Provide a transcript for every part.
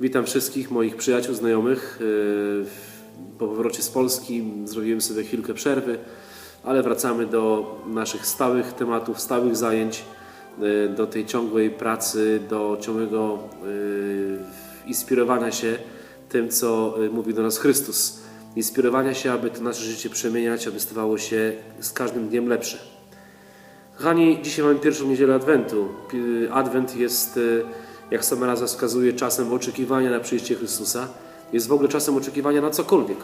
Witam wszystkich moich przyjaciół, znajomych. Yy, Po powrocie z Polski zrobiłem sobie chwilkę przerwy, ale wracamy do naszych stałych tematów, stałych zajęć, yy, do tej ciągłej pracy, do ciągłego yy, inspirowania się tym, co mówi do nas Chrystus. Inspirowania się, aby to nasze życie przemieniać, aby stawało się z każdym dniem lepsze. Kochani, dzisiaj mamy pierwszą niedzielę Adwentu. Adwent jest, e, jak sama nazwa wskazuje, czasem oczekiwania na przyjście Chrystusa. Jest w ogóle czasem oczekiwania na cokolwiek,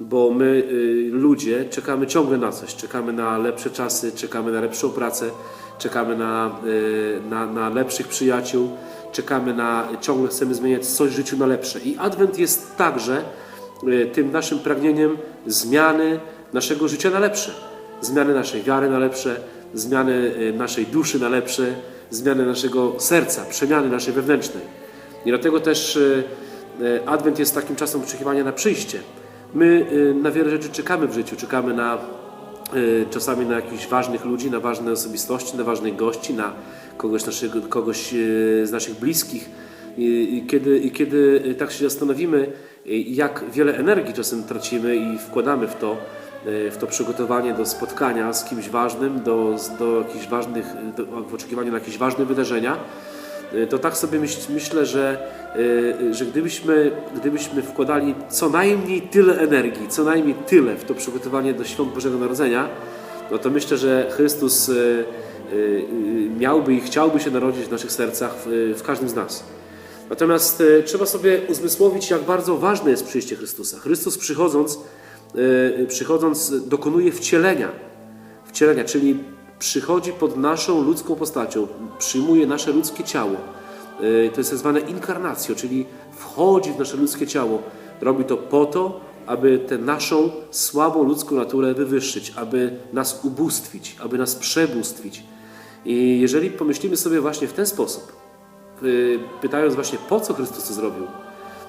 bo my, y, ludzie, czekamy ciągle na coś. Czekamy na lepsze czasy, czekamy na lepszą pracę, czekamy na, y, na, na lepszych przyjaciół, czekamy na, ciągle chcemy zmieniać coś w życiu na lepsze. I Adwent jest także y, tym naszym pragnieniem zmiany naszego życia na lepsze zmiany naszej wiary na lepsze, zmiany y, naszej duszy na lepsze, zmiany naszego serca, przemiany naszej wewnętrznej. I dlatego też y, y, Adwent jest takim czasem oczekiwania na przyjście. My y, na wiele rzeczy czekamy w życiu, czekamy na czasami na jakichś ważnych ludzi, na ważne osobistości, na ważnych gości, na kogoś, naszego, kogoś z naszych bliskich. I, kiedy, I kiedy y, tak się zastanowimy, y, jak wiele energii czasem tracimy i wkładamy w to, y, w to przygotowanie do spotkania z kimś ważnym, do, do jakichś ważnych, do, w oczekiwaniu na jakieś ważne wydarzenia, to tak sobie myśl, myślę, że, że gdybyśmy, gdybyśmy wkładali co najmniej tyle energii, co najmniej tyle w to przygotowanie do świąt Bożego Narodzenia, no to myślę, że Chrystus miałby i chciałby się narodzić w naszych sercach w każdym z nas. Natomiast e, trzeba sobie uzmysłowić, jak bardzo ważne jest przyjście Chrystusa. Chrystus przychodząc, e, przychodząc dokonuje wcielenia. Wcielenia, czyli przychodzi pod naszą ludzką postacią, przyjmuje nasze ludzkie ciało. E, To jest tak zwane inkarnacjo, czyli wchodzi w nasze ludzkie ciało. Robi to po to, aby tę naszą słabą ludzką naturę wywyższyć, aby nas ubóstwić, aby nas przebóstwić. I jeżeli pomyślimy sobie właśnie w ten sposób, pytając właśnie po co Chrystus to zrobił,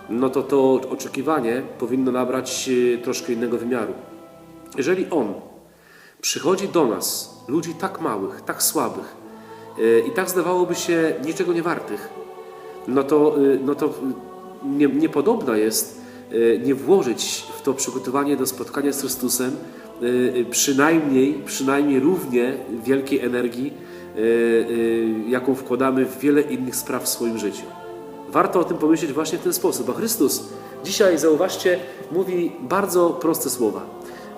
no to to oczekiwanie powinno nabrać y, troszkę innego wymiaru. Jeżeli On przychodzi do nas, ludzi tak małych, tak słabych y, i tak zdawałoby się niczego nie wartych, no to, y, no to y, nie, niepodobna jest y, nie włożyć w to przygotowanie do spotkania z Chrystusem y, y, przynajmniej, przynajmniej równie wielkiej energii, y, y, jaką wkładamy w wiele innych spraw w swoim życiu. Warto o tym pomyśleć właśnie w ten sposób, a Chrystus dzisiaj, zauważcie, mówi bardzo proste słowa.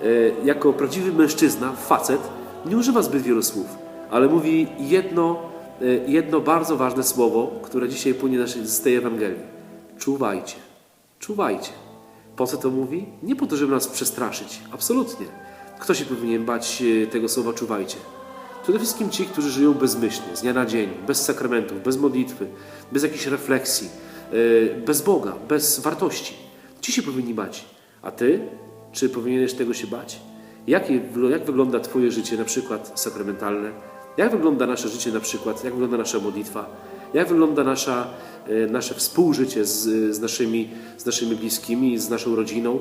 Y, Jako prawdziwy mężczyzna, facet, nie używa zbyt wielu słów, ale mówi jedno, y, jedno bardzo ważne słowo, które dzisiaj płynie z tej Ewangelii. Czuwajcie, czuwajcie. Po co to mówi? Nie po to, żeby nas przestraszyć. Absolutnie. Kto się powinien bać y, tego słowa czuwajcie? Przede wszystkim ci, którzy żyją bezmyślnie, z dnia na dzień, bez sakramentów, bez modlitwy, bez jakiejś refleksji, y, bez Boga, bez wartości. Ci się powinni bać. A ty? Czy powinieneś tego się bać? Jakie, jak wygląda Twoje życie, na przykład sakramentalne? Jak wygląda nasze życie, na przykład? Jak wygląda nasza modlitwa? Jak wygląda nasza, e, nasze współżycie z, z, naszymi, z naszymi bliskimi, z naszą rodziną,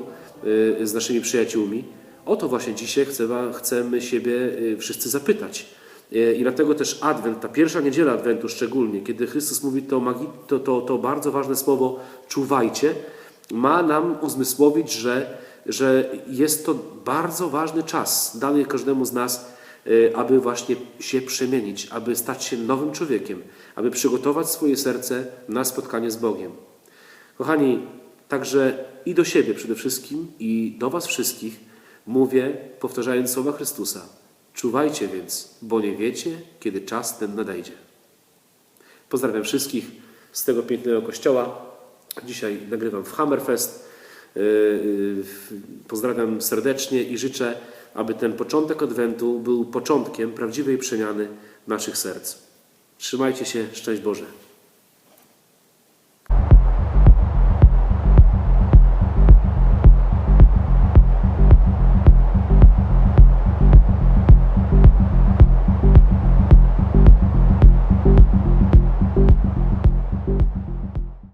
e, z naszymi przyjaciółmi? O to właśnie dzisiaj chcemy, siebie e, wszyscy zapytać. E, I dlatego też Adwent, ta pierwsza niedziela Adwentu szczególnie, kiedy Chrystus mówi to, to, to, to bardzo ważne słowo czuwajcie, ma nam uzmysłowić, że, że jest to bardzo ważny czas dany każdemu z nas, e, aby właśnie się przemienić, aby stać się nowym człowiekiem, aby przygotować swoje serce na spotkanie z Bogiem. Kochani, także i do siebie przede wszystkim, i do Was wszystkich mówię, powtarzając słowa Chrystusa. Czuwajcie więc, bo nie wiecie, kiedy czas ten nadejdzie. Pozdrawiam wszystkich z tego pięknego kościoła. Dzisiaj nagrywam w Hammerfest. Yy, yy, Pozdrawiam serdecznie i życzę, aby ten początek Adwentu był początkiem prawdziwej przemiany naszych serc. Trzymajcie się, szczęść Boże.